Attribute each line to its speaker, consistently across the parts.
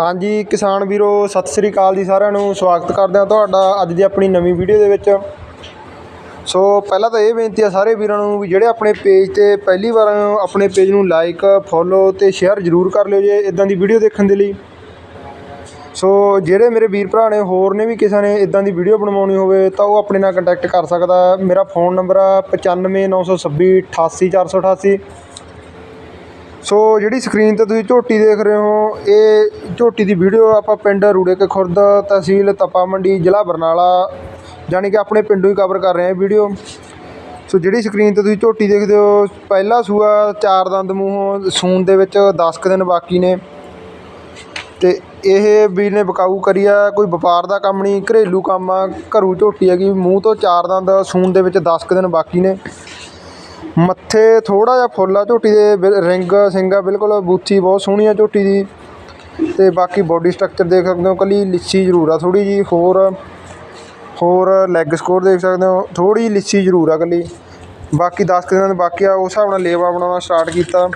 Speaker 1: ਹਾਂਜੀ, ਕਿਸਾਨ ਵੀਰੋ, ਸਤਿ ਸ੍ਰੀ ਅਕਾਲ ਜੀ ਸਾਰਿਆਂ ਨੂੰ। ਸਵਾਗਤ ਕਰਦੇ ਹਾਂ ਤੁਹਾਡਾ ਅੱਜ ਦੀ ਆਪਣੀ ਨਵੀਂ ਵੀਡੀਓ ਦੇ ਵਿੱਚ। ਸੋ, ਪਹਿਲਾਂ ਤਾਂ ਇਹ ਬੇਨਤੀ ਆ ਸਾਰੇ ਵੀਰਾਂ ਨੂੰ ਵੀ ਜਿਹੜੇ ਆਪਣੇ ਪੇਜ ਤੇ ਪਹਿਲੀ ਵਾਰ ਆਪਣੇ ਪੇਜ ਨੂੰ ਲਾਈਕ ਫੋਲੋ ਤੇ ਸ਼ੇਅਰ ਜ਼ਰੂਰ ਕਰ ਲਿਓ ਜੇ ਇਦਾਂ ਦੀ ਵੀਡੀਓ ਦੇਖਣ ਦੇ ਲਈ। ਸੋ, ਜਿਹੜੇ ਮੇਰੇ ਵੀਰ ਭਰਾ ਨੇ, ਹੋਰ ਨੇ ਵੀ ਕਿਸੇ ਨੇ ਇਦਾਂ ਦੀ ਵੀਡੀਓ ਬਣਵਾਉਣੀ ਹੋਵੇ ਤਾਂ ਉਹ ਆਪਣੇ ਨਾਲ ਕੰਟੈਕਟ ਕਰ ਸਕਦਾ। ਮੇਰਾ ਫੋਨ ਨੰਬਰ ਆ 9596 88488 ਸੋ ਜਿਹੜੀ ਸਕਰੀਨ ਤੇ ਤੁਸੀਂ ਝੋਟੀ ਦੇਖ ਰਹੇ ਹੋ, ਇਹ ਝੋਟੀ ਦੀ ਵੀਡੀਓ ਆਪਾਂ ਪਿੰਡ ਰੂੜੇ ਕੇ ਖੁਰਦ ਤਹਿਸੀਲ ਤਪਾ ਮੰਡੀ, ਜ਼ਿਲ੍ਹਾ ਬਰਨਾਲਾ, ਜਾਣੀ ਕਿ ਆਪਣੇ ਪਿੰਡੋਂ ਹੀ ਕਵਰ ਕਰ ਰਹੇ ਹਾਂ ਵੀਡੀਓ ਸੋ ਜਿਹੜੀ ਸਕਰੀਨ ਤੇ ਤੁਸੀਂ ਝੋਟੀ ਦੇਖਦੇ ਹੋ, ਪਹਿਲਾ ਸੂਆ, ਚਾਰ ਦੰਦ ਮੂੰਹੋਂ ਸੂਨ ਦੇ ਵਿੱਚ 10 ਕੁ ਦਿਨ ਬਾਕੀ ਨੇ। ਤੇ ਇਹ ਵੀਰ ਨੇ ਬਕਾਊ ਕਰੀ ਆ, ਕੋਈ ਵਪਾਰ ਦਾ ਕੰਮ ਨਹੀਂ, ਘਰੇਲੂ ਕੰਮ ਆ ਘਰੂ ਝੋਟੀ ਹੈਗੀ, ਮੂੰਹ ਤੋਂ ਚਾਰ ਦੰਦ ਸੂਨ ਦੇ ਵਿੱਚ 10 ਕੁ ਦਿਨ ਬਾਕੀ ਨੇ। ਮੱਥੇ ਥੋੜਾ ਜਿਹਾ ਫੁੱਲ ਆ ਝੋਟੀ ਦੇ ਬਿਲ- ਰਿੰਗ ਸਿੰਘ ਆ ਬਿਲਕੁਲ ਬੂਥੀ ਬਹੁਤ ਸੋਹਣੀ ਆ ਝੋਟੀ ਦੀ। ਤੇ ਬਾਕੀ ਬੋਡੀ ਸਟਰਕਚਰ ਦੇਖ ਸਕਦੇ ਹੋ, ਕੱਲੀ ਲਿੱਸੀ ਜ਼ਰੂਰ ਆ ਥੋੜੀ ਜੀ ਹੋਰ ਹੋਰ ਲੈਗ ਸਕੋਰ ਦੇਖ ਸਕਦੇ ਹੋ ਥੋੜੀ ਲਿੱਸੀ ਜ਼ਰੂਰ ਆ ਕੱਲੀ। ਬਾਕੀ 10 ਕੁ ਦਿਨਾਂ ਦੇ ਬਾਕੀ ਆ, ਉਸ ਹਿਸਾਬ ਨਾਲ ਲੇਵਾ ਬਣਾਉਣਾ ਸਟਾਰਟ ਕੀਤਾ।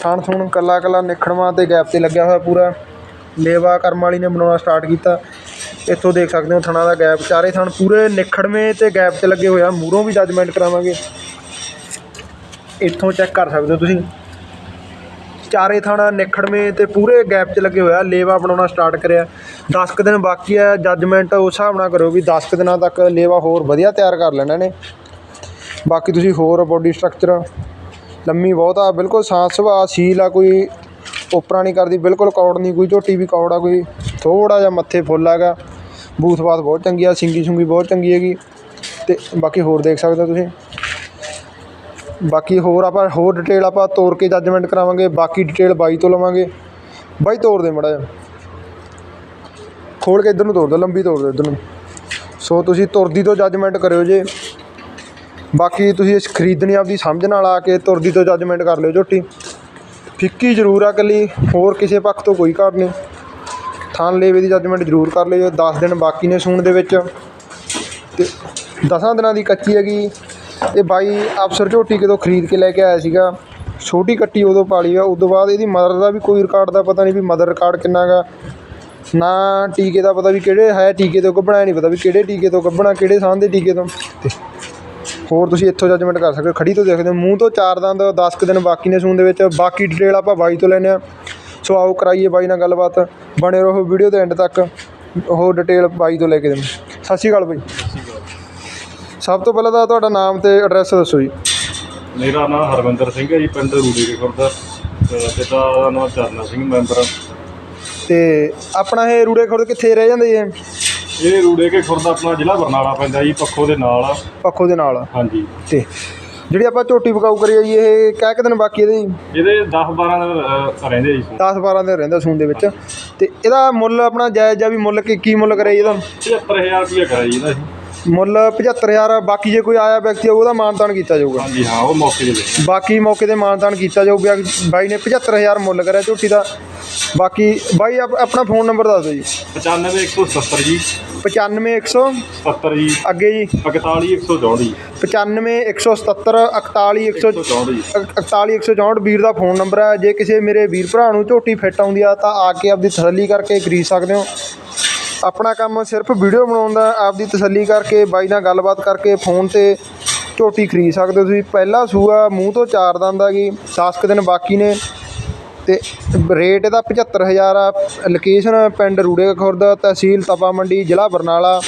Speaker 1: ਥਣ ਥੁਣ, ਕੱਲਾ ਕੱਲਾ ਨਿਖੜਵਾ ਤੇ ਗੈਪ ਤੇ ਲੱਗਿਆ ਹੋਇਆ ਪੂਰਾ। ਲੇਵਾ ਕਰਮ ਵਾਲੀ ਨੇ ਬਣਾਉਣਾ ਸਟਾਰਟ ਕੀਤਾ। ਇੱਥੋਂ ਦੇਖ ਸਕਦੇ ਹੋ ਥਣਾ ਦਾ ਗੈਪ ਚਾਰੇ ਥਣ ਪੂਰੇ ਨਿਖੜਵੇਂ ਤੇ ਗੈਪ ਤੇ ਲੱਗੇ ਹੋਏ ਆ, ਮੂਹਰੋਂ ਵੀ ਜੱਜਮੈਂਟ ਕਰਾਵਾਂਗੇ। ਇੱਥੋਂ ਚੈੱਕ ਕਰ ਸਕਦੇ ਹੋ ਤੁਸੀਂ। ਚਾਰੇ ਥਾਣਾ ਨਿਖੜਵੇਂ ਤੇ ਪੂਰੇ ਗੈਪ 'ਚ ਲੱਗੇ ਹੋਇਆ, ਲੇਵਾ ਬਣਾਉਣਾ ਸਟਾਰਟ ਕਰਿਆ। 10 ਕੁ ਦਿਨ ਬਾਕੀ ਹੈ ਜੱਜਮੈਂਟ ਉਸ ਹਿਸਾਬ ਨਾਲ ਕਰੋ ਵੀ 10 ਕੁ ਦਿਨਾਂ ਤੱਕ ਲੇਵਾ ਹੋਰ ਵਧੀਆ ਤਿਆਰ ਕਰ ਲੈਣਾ ਨੇ ਬਾਕੀ ਤੁਸੀਂ ਹੋਰ ਬੋਡੀ ਸਟਰਕਚਰ ਲੰਮੀ ਬਹੁਤ ਆ, ਬਿਲਕੁਲ ਸਾਫ਼ ਸੁਭਾਅ, ਸੀਲ ਆ ਕੋਈ, ਉਪਰਾ ਨਹੀਂ ਕਰਦੀ, ਬਿਲਕੁਲ ਕੌੜ ਨਹੀਂ, ਕੋਈ ਝੋਟੀ ਵੀ ਕੌੜ ਆ, ਕੋਈ ਥੋੜਾ ਜਿਹਾ ਮੱਥੇ ਫੁੱਲ ਹੈਗਾ। ਬੂਥ ਬਾਤ ਬਹੁਤ ਚੰਗੀ ਆ ਸਿੰਗੀ ਸੁੰਗੀ ਬਹੁਤ ਚੰਗੀ ਹੈਗੀ। ਤੇ ਬਾਕੀ ਹੋਰ ਦੇਖ ਸਕਦੇ ਹੋ ਤੁਸੀਂ। ਬਾਕੀ ਹੋਰ ਆਪਾਂ ਹੋਰ ਡਿਟੇਲ ਆਪਾਂ ਤੋਰ ਕੇ ਜੱਜਮੈਂਟ ਕਰਾਵਾਂਗੇ, ਬਾਕੀ ਡਿਟੇਲ ਬਾਈ ਤੋਂ ਲਵਾਂਗੇ। ਬਾਈ ਤੋਰ ਦੇ ਮੜਾ ਜਿਹਾ। ਖੋਲ ਕੇ ਇੱਧਰ ਨੂੰ ਤੋਰ ਦਿਓ ਲੰਬੀ ਤੋਰ ਦਿਓ ਇੱਧਰ ਨੂੰ। ਸੋ ਤੁਸੀਂ ਤੁਰਦੀ ਤੋਂ ਜੱਜਮੈਂਟ ਕਰਿਓ ਜੇ। ਬਾਕੀ ਤੁਸੀਂ ਇਸ ਖਰੀਦਣੀ ਆਪਦੀ ਸਮਝ ਨਾਲ ਆ ਕੇ ਤੁਰਦੀ ਤੋਂ ਜੱਜਮੈਂਟ ਕਰ ਲਿਓ ਝੋਟੀ। ਫਿੱਕੀ ਜ਼ਰੂਰ ਆ ਕੱਲੀ ਹੋਰ ਕਿਸੇ ਪੱਖ ਤੋਂ ਕੋਈ ਘਾਟ ਨਹੀਂ। ਥਾਨ ਲੇਵੇ ਦੀ ਜੱਜਮੈਂਟ ਜ਼ਰੂਰ ਕਰ ਲਿਓ। 10 ਦਿਨ ਬਾਕੀ ਨੇ ਸੂਣ ਦੇ ਵਿੱਚ। ਤੇ 10 ਦਿਨਾਂ ਦੀ ਕੱਚੀ ਹੈਗੀ। ਇਹ ਬਾਈ ਅਫਸਰ ਝੋਟੀ ਕਿਤੋਂ ਖਰੀਦ ਕੇ ਲੈ ਕੇ ਆਇਆ ਸੀਗਾ, ਛੋਟੀ ਕੱਟੀ ਉਦੋਂ ਪਾਲੀ ਆ, ਉਦੋਂ ਬਾਅਦ ਇਹਦੀ ਮਦਰ ਦਾ ਵੀ ਕੋਈ ਰਿਕਾਰਡ ਦਾ ਪਤਾ ਨਹੀਂ ਵੀ ਮਦਰ ਰਿਕਾਰਡ ਕਿੰਨਾ ਗਾ, ਨਾ ਟੀਕੇ ਦਾ ਪਤਾ ਵੀ ਕਿਹੜੇ ਹੈ ਟੀਕੇ ਤੋਂ ਗੱਭਣਾ ਨਹੀਂ ਪਤਾ ਵੀ ਕਿਹੜੇ ਟੀਕੇ ਤੋਂ ਗੱਭਣਾ, ਕਿਹੜੇ ਸਾਹ ਦੇ ਟੀਕੇ ਤੋਂ। ਤੇ ਹੋਰ ਤੁਸੀਂ ਇੱਥੋਂ ਜੱਜਮੈਂਟ ਕਰ ਸਕਦੇ ਹੋ, ਖੜੀ ਤੋਂ ਦੇਖਦੇ ਹੋ, ਮੂੰਹ ਤੋਂ ਚਾਰ ਦੰਦ 10 ਕੁ ਦਿਨ ਬਾਕੀ ਨੇ ਸੂਨ ਦੇ ਵਿੱਚ, ਬਾਕੀ ਡਿਟੇਲ ਆਪਾਂ ਬਾਈ ਤੋਂ ਲੈਨੇ ਆ ਸੋ ਆਓ ਕਰਾਈਏ ਬਾਈ ਨਾਲ ਗੱਲਬਾਤ, ਬਣੇ ਰਹੋ ਵੀਡੀਓ ਦੇ ਐਂਡ ਤੱਕ ਉਹ ਡਿਟੇਲ ਬਾਈ ਤੋਂ ਲੈ ਕੇ ਦੇਣ ਸਤਿ ਸ਼੍ਰੀ ਅਕਾਲ ਬਾਈ। ਸਭ ਤੋਂ ਪਹਿਲਾਂ ਤਾਂ ਤੁਹਾਡਾ ਨਾਮ ਤੇ ਐਡਰੈਸ ਦੱਸੋ ਜੀ।
Speaker 2: ਮੇਰਾ ਨਾਮ ਹਰਵਿੰਦਰ ਸਿੰਘ ਹੈ ਜੀ ਪਿੰਡ ਰੂੜੀ ਦੇ ਖੁਰਦ। ਤੇ ਪਿਤਾ ਦਾ ਨਾਮ ਚਰਨਾ ਸਿੰਘ ਮੈਂਬਰ।
Speaker 1: ਤੇ ਆਪਣਾ ਇਹ ਰੂੜੇ ਖੁਰਦ ਕਿੱਥੇ ਰਹਿ ਜਾਂਦੇ ਜੀ
Speaker 2: ਇਹ? ਰੂੜੇ ਕੇ ਖੁਰਦ ਆਪਣਾ ਜ਼ਿਲ੍ਹਾ ਬਰਨਾਲਾ ਪੈਂਦਾ ਜੀ ਪੱਖੋ ਦੇ ਨਾਲ। ਆ।
Speaker 1: ਪੱਖੋ ਦੇ ਨਾਲ।
Speaker 2: ਹਾਂਜੀ।
Speaker 1: ਤੇ ਜਿਹੜੀ ਆਪਾਂ ਝੋਟੀ ਪਕਾਊ ਕਰੀ ਆ ਜੀ ਇਹ ਕਹਿ ਕਿ ਦਿਨ ਬਾਕੀ ਇਹਦੇ ਜੀ?
Speaker 2: ਇਹਦੇ 10 12 ਦਿਨ ਅਹ, ਰਹਿੰਦੇ ਜੀ।
Speaker 1: 10 12 ਦਿਨ ਰਹਿੰਦਾ ਸੂਣ ਦੇ ਵਿੱਚ। ਤੇ ਇਹਦਾ ਮੁੱਲ ਆਪਣਾ ਜਾਇਜ਼ ਆ ਵੀ ਮੁੱਲ ਕੀ ਕੀ ਮੁੱਲ ਕਰਿਆ ਜੀ ਇਹਦਾ?
Speaker 2: 75000 ਰੁਪਏ ਕਰਿਆ ਜੀ ਇਹਦਾ ਅਸੀਂ।
Speaker 1: ਮੁੱਲ 75000 ਬਾਕੀ ਜੇ ਕੋਈ ਆਇਆ ਵਿਅਕਤੀ ਉਹਦਾ ਮਾਨਤਾਨ ਕੀਤਾ ਜਾਊਗਾ।
Speaker 2: ਹਾਂਜੀ ਹਾਂ ਉਹ ਮੌਕੇ ਦੇ ਵਿੱਚ।
Speaker 1: ਬਾਕੀ ਮੌਕੇ ਤੇ ਮਾਨਤਾਨ ਕੀਤਾ ਜਾਊਗਾ ਬਾਈ ਨੇ 75000 ਮੁੱਲ ਕਰਿਆ ਝੋਟੀ ਦਾ। ਬਾਕੀ ਬਾਈ ਆਪ- ਆਪਣਾ ਫੋਨ ਨੰਬਰ ਦੱਸ ਦਿਓ ਜੀ।
Speaker 2: 95170 ਜੀ।
Speaker 1: 95100
Speaker 2: 70 ਜੀ।
Speaker 1: ਅੱਗੇ ਜੀ।
Speaker 2: 41164 ਜੀ।
Speaker 1: 95177 41164
Speaker 2: 164 ਜੀ।
Speaker 1: 41164 ਵੀਰ ਦਾ ਫੋਨ ਨੰਬਰ ਹੈ। ਜੇ ਕਿਸੇ ਮੇਰੇ ਵੀਰ ਭਰਾ ਨੂੰ ਝੋਟੀ ਫਿੱਟ ਆਉਂਦੀ ਆ ਤਾਂ ਆ ਕੇ ਆਪਦੀ ਤਸੱਲੀ ਕਰਕੇ ਖਰੀਦ ਸਕਦੇ ਹੋ। ਆਪਣਾ ਕੰਮ ਸਿਰਫ ਵੀਡੀਓ ਬਣਾਉਣ ਦਾ, ਆਪਦੀ ਤਸੱਲੀ ਕਰਕੇ, ਬਾਈ ਨਾਲ ਗੱਲਬਾਤ ਕਰਕੇ, ਫੋਨ ਤੇ ਝੋਟੀ ਖਰੀਦ ਸਕਦੇ ਹੋ ਤੁਸੀਂ। ਪਹਿਲਾ ਸੂਆ ਮੂੰਹ ਤੋਂ ਚਾਰ ਦੰਦ ਆ ਗਈ 10 ਕੁ ਦਿਨ ਬਾਕੀ ਨੇ। ਤੇ ਰੇਟ ਇਹਦਾ 75000 ਆ। ਲੋਕੇਸ਼ਨ ਪਿੰਡ ਰੂੜੇ ਖੁਰਦ, ਤਹਿਸੀਲ ਤਪਾ ਮੰਡੀ, ਜ਼ਿਲ੍ਹਾ ਬਰਨਾਲਾ।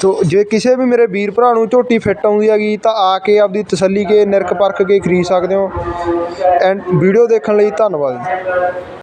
Speaker 1: ਤੋ ਜੇ ਕਿਸੇ ਵੀ ਮੇਰੇ ਵੀਰ ਭਰਾ ਨੂੰ ਝੋਟੀ ਫਿੱਟ ਆਉਂਦੀ ਹੈਗੀ, ਤਾਂ ਆ ਕੇ ਆਪਦੀ ਤਸੱਲੀ ਕੇ, ਨਿਰਖ ਪਰਖ ਕੇ ਖਰੀਦ ਸਕਦੇ ਹੋ। ਐਂਡ ਵੀਡੀਓ ਦੇਖਣ ਲਈ ਧੰਨਵਾਦ